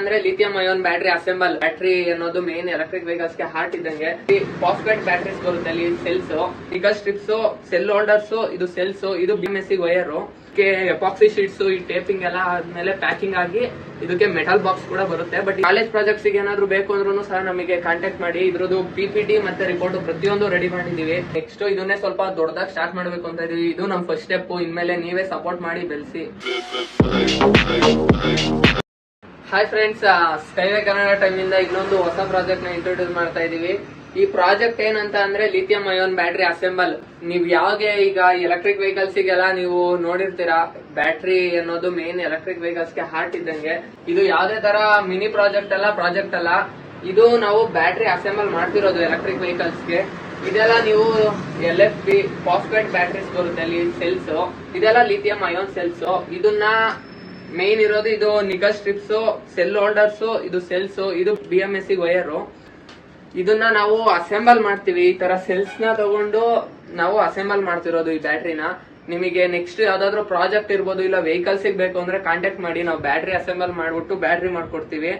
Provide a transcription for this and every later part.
ಅಂದ್ರೆ lithium ion battery assemble battery ಅನ್ನೋದು main electric ವೆಹಿಕಲ್ಸ್ಗೆ ಹಾರ್ಟ್ ಇದ್ದಂಗೆ. ಫಾಸ್ಫೇಟ್ ಬ್ಯಾಟ್ರೀಸ್ ಬರುತ್ತೆ ಅಲ್ಲಿ ಸೆಲ್ಸ್ ಈಗ ಸ್ಟ್ರಿಪ್ಸ್ ಸೆಲ್ ಹೋಲ್ಡರ್ಸ್ ಇದು ಸೆಲ್ಸ್ ಇದು B S C wire epoxy sheets ಈ ಟೇಪಿಂಗ್ ಎಲ್ಲ ಆದ್ಮೇಲೆ ಪ್ಯಾಕಿಂಗ್ ಆಗಿ ಇದಕ್ಕೆ ಮೆಟಲ್ ಬಾಕ್ಸ್ ಕೂಡ ಬರುತ್ತೆ. ಬಟ್ ಕಾಲೇಜ್ ಪ್ರಾಜೆಕ್ಟ್ಸ್ ಏನಾದ್ರು ಬೇಕು ಅಂದ್ರೂ ಸಹ ನಮಗೆ ಕಾಂಟ್ಯಾಕ್ಟ್ ಮಾಡಿ. ಇದ್ರದ್ದು ಪಿ ಪಿ ಮತ್ತೆ ರಿಪೋರ್ಟ್ ಪ್ರತಿಯೊಂದು ರೆಡಿ ಮಾಡಿದೀವಿ ನೆಕ್ಸ್ಟ್ ಇದನ್ನೇ ಸ್ವಲ್ಪ ದೊಡ್ಡದಾಗ ಸ್ಟಾರ್ಟ್ ಮಾಡಬೇಕು ಅಂತ ಇದೀವಿ. ಇದು ನಮ್ ಫಸ್ಟ್ ಸ್ಟೆಪ್ ಇನ್ಮೇಲೆ ನೀವೇ ಸಪೋರ್ಟ್ ಮಾಡಿ ಬೆಳೆಸಿ. Hi friends Skyway Kannada time ಇಂದ ಇನ್ನೊಂದು ಹೊಸ ಪ್ರಾಜೆಕ್ಟ್ನ ಇಂಟ್ರೊಡ್ಯೂಸ್ ಮಾಡ್ತಾ ಇದೀವಿ. ಈ ಪ್ರಾಜೆಕ್ಟ್ ಏನಂತ ಅಂದ್ರೆ ಲಿಥಿಯಂ ಅಯೋನ್ ಬ್ಯಾಟ್ರಿ ಅಸೆಂಬಲ್ ನೀವ್ ಯಾವ್ಗೆ ಈಗ ಎಲೆಕ್ಟ್ರಿಕ್ ವೆಹಿಕಲ್ಸ್ ಗೆಲ್ಲ ನೀವು ನೋಡಿರ್ತೀರಾ? ಬ್ಯಾಟ್ರಿ ಅನ್ನೋದು ಮೇನ್ ಎಲೆಕ್ಟ್ರಿಕ್ ವೆಹಿಕಲ್ಸ್ಗೆ ಹಾರ್ಟ್ ಇದ್ದಂಗೆ. ಇದು ಯಾವ್ದೇ ತರ ಮಿನಿ ಪ್ರಾಜೆಕ್ಟ್ ಅಲ್ಲ ಪ್ರಾಜೆಕ್ಟ್ ಅಲ್ಲ. ಇದು ನಾವು ಬ್ಯಾಟ್ರಿ ಅಸೆಂಬಲ್ ಮಾಡ್ತಿರೋದು ಎಲೆಕ್ಟ್ರಿಕ್ ವೆಹಿಕಲ್ಸ್ಗೆ. ಇದೆಲ್ಲ ನೀವು L F B phosphate batteries ಬರುತ್ತೆ ಅಲ್ಲಿ ಸೆಲ್ಸ್ ಇದೆಲ್ಲ ಲಿಥಿಯಂ ಅಯೋನ್ ಸೆಲ್ಸ್ ಇದನ್ನ ಮೇನ್ ಇರೋದು ಇದು ನಿಗಾ ಸ್ಟ್ರಿಪ್ಸ್ ಸೆಲ್ ಹೋಲ್ಡರ್ಸ್ ಇದು ಸೆಲ್ಸ್ ಇದು ಬಿ ಎಂ ಎಸ್ ಸಿ ಇದನ್ನ ನಾವು ಅಸೆಂಬಲ್ ಮಾಡ್ತೀವಿ. ಈ ತರ ಸೆಲ್ಸ್ನ ತಗೊಂಡು ನಾವು ಅಸೆಂಬಲ್ ಮಾಡ್ತಿರೋದು ಈ ಬ್ಯಾಟ್ರಿನ ನಿಮಗೆ ನೆಕ್ಸ್ಟ್ ಯಾವ್ದಾದ್ರು ಪ್ರಾಜೆಕ್ಟ್ ಇರ್ಬೋದು ಇಲ್ಲ ವೆಹಿಕಲ್ಸ್ ಬೇಕು ಅಂದ್ರೆ ಕಾಂಟ್ಯಾಕ್ಟ್ ಮಾಡಿ. ನಾವು ಬ್ಯಾಟ್ರಿ ಅಸೆಂಬಲ್ ಮಾಡ್ಬಿಟ್ಟು ಬ್ಯಾಟ್ರಿ ಮಾಡ್ಕೊಡ್ತೀವಿ.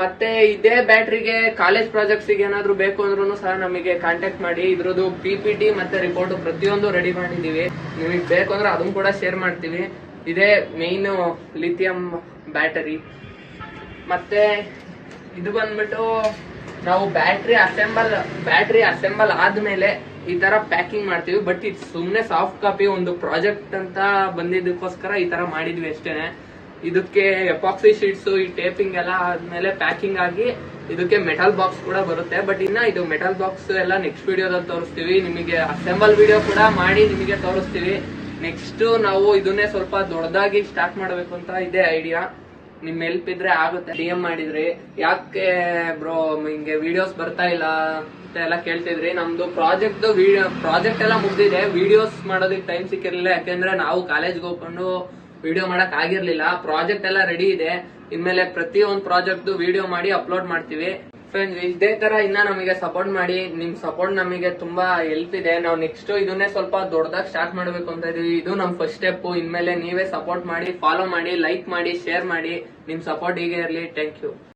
ಮತ್ತೆ ಇದೇ ಬ್ಯಾಟ್ರಿಗೆ ಕಾಲೇಜ್ ಪ್ರಾಜೆಕ್ಟ್ಸ್ ಏನಾದ್ರು ಬೇಕು ಅಂದ್ರೂ ಸಹ ನಮಗೆ ಕಾಂಟ್ಯಾಕ್ಟ್ ಮಾಡಿ. ಇದ್ರದ್ದು ಪಿ ಪಿ ಟಿ ಮತ್ತೆ ರಿಪೋರ್ಟ್ ಪ್ರತಿಯೊಂದು ರೆಡಿ ಮಾಡಿದೀವಿ ನಿಮಗೆ ಬೇಕು ಅಂದ್ರೆ ಅದನ್ನು ಕೂಡ ಶೇರ್ ಮಾಡ್ತೀವಿ. ಇದೇ ಮೇನ್ ಲಿಥಿಯಂ ಬ್ಯಾಟರಿ ಮತ್ತೆ ಇದು ಬಂದ್ಬಿಟ್ಟು ನಾವು ಬ್ಯಾಟ್ರಿ ಅಸೆಂಬಲ್ ಬ್ಯಾಟ್ರಿ ಅಸೆಂಬಲ್ ಆದ್ಮೇಲೆ ಈ ತರ ಪ್ಯಾಕಿಂಗ್ ಮಾಡ್ತೀವಿ. ಬಟ್ ಇದು ಸುಮ್ಮನೆ ಸಾಫ್ಟ್ ಕಾಪಿ ಒಂದು ಪ್ರಾಜೆಕ್ಟ್ ಅಂತ ಬಂದಿದ್ದಕ್ಕೋಸ್ಕರ ಈ ತರ ಮಾಡಿದ್ವಿ ಅಷ್ಟೇನೆ. ಇದಕ್ಕೆ ಎಪಾಕ್ಸಿ ಶೀಟ್ಸ್ ಈ ಟೇಪಿಂಗ್ ಎಲ್ಲ ಆದ್ಮೇಲೆ ಪ್ಯಾಕಿಂಗ್ ಆಗಿ ಇದಕ್ಕೆ ಮೆಟಲ್ ಬಾಕ್ಸ್ ಕೂಡ ಬರುತ್ತೆ. ಬಟ್ ಇನ್ನ ಇದು ಮೆಟಲ್ ಬಾಕ್ಸ್ ಎಲ್ಲ ನೆಕ್ಸ್ಟ್ ವಿಡಿಯೋದಲ್ಲಿ ತೋರಿಸ್ತೀವಿ. ನಿಮಗೆ ಅಸೆಂಬಲ್ ವಿಡಿಯೋ ಕೂಡ ಮಾಡಿ ನಿಮಗೆ ತೋರಿಸ್ತೀವಿ. ನೆಕ್ಸ್ಟ್ ನಾವು ಇದನ್ನೇ ಸ್ವಲ್ಪ ದೊಡ್ಡದಾಗಿ ಸ್ಟಾರ್ಟ್ ಮಾಡಬೇಕು ಅಂತ ಇದೆ ಐಡಿಯಾ ನಿಮ್ ಹೆಲ್ಪ್ ಇದ್ರೆ ಆಗುತ್ತೆ. ಡಿ ಎಂ ಮಾಡಿದ್ರಿ. ಯಾಕೆ ಬ್ರೋ ಹಿಂಗೆ ವಿಡಿಯೋಸ್ ಬರ್ತಾ ಇಲ್ಲ ಅಂತ ಎಲ್ಲ ಕೇಳ್ತಿದ್ರಿ. ನಮ್ದು ಪ್ರಾಜೆಕ್ಟ್ ಪ್ರಾಜೆಕ್ಟ್ ಎಲ್ಲ ಮುಗ್ದಿದೆ. ವಿಡಿಯೋಸ್ ಮಾಡೋದಕ್ಕೆ ಟೈಮ್ ಸಿಕ್ಕಿರ್ಲಿಲ್ಲ. ಯಾಕೆಂದ್ರೆ ನಾವು ಕಾಲೇಜ್ಗೆ ಹೋಗ್ಕೊಂಡು ವಿಡಿಯೋ ಮಾಡಕ್ ಆಗಿರ್ಲಿಲ್ಲ. ಪ್ರಾಜೆಕ್ಟ್ ಎಲ್ಲ ರೆಡಿ ಇದೆ. ಇನ್ಮೇಲೆ ಪ್ರತಿ ಒಂದು ಪ್ರಾಜೆಕ್ಟ್ ವಿಡಿಯೋ ಮಾಡಿ ಅಪ್ಲೋಡ್ ಮಾಡ್ತೀವಿ. ಫ್ರೆಂಡ್ಸ್ ಇದೇ ತರ ಇನ್ನ ನಮಗೆ ಸಪೋರ್ಟ್ ಮಾಡಿ, ನಿಮ್ ಸಪೋರ್ಟ್ ನಮಗೆ ತುಂಬಾ ಹೆಲ್ಪ್ ಇದೆ. ನಾವು ನೆಕ್ಸ್ಟ್ ಇದನ್ನೇ ಸ್ವಲ್ಪ ದೊಡ್ಡದಾಗಿ ಸ್ಟಾರ್ಟ್ ಮಾಡಬೇಕು ಅಂತ ಇದೀವಿ. ಇದು ನಮ್ ಫಸ್ಟ್ ಸ್ಟೆಪ್ ಇನ್ಮೇಲೆ ನೀವೇ ಸಪೋರ್ಟ್ ಮಾಡಿ ಫಾಲೋ ಮಾಡಿ ಲೈಕ್ ಮಾಡಿ ಶೇರ್ ಮಾಡಿ. ನಿಮ್ ಸಪೋರ್ಟ್ ಹೀಗೆ ಇರಲಿ. Thank you